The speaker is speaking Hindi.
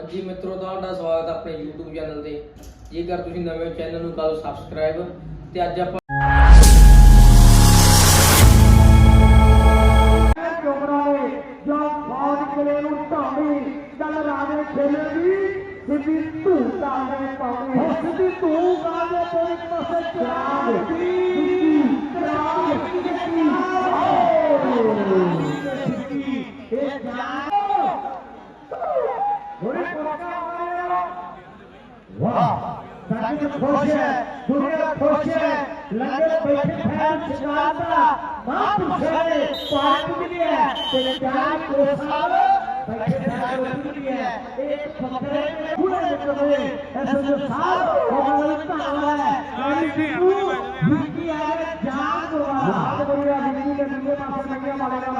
ਹਾਂਜੀ ਮਿੱਤਰੋ ਤੁਹਾਡਾ ਸਵਾਗਤ ਹੈ ਆਪਣੇ YouTube ਚੈਨਲ ਤੇ। ਜੇਕਰ ਤੁਸੀਂ ਨਵੇਂ ਹੋ ਚੈਨਲ ਨੂੰ ਕਰ ਲਓ ਸਬਸਕ੍ਰਾਈਬ ਤੇ ਅੱਜ ਆਪਾਂ ਸਿੱਧੀ ਧੂਹ ਕਾਲੇ ਪਾਉਣੀ। ਹੋ ਸਿੱਧੀ ਧੂਹ ਕਾਲੇ ਪਾਉਣੀ ਪਾਸੇ ਚਾਹ ਦੀ। वाह खुश है दुनिया खुश है लंदन बैठे फ़ैन शिकायता माफ़ करे पार्टी के लिए तेरे जान को साव बैठे फ़ैन के लिए एक कमरे में पूरे कमरे ऐसे जो साव और लगता हुआ है यानी तू भी की है जान को हाथ बढ़िया बिजली के नंगे पास नंगे मारेगा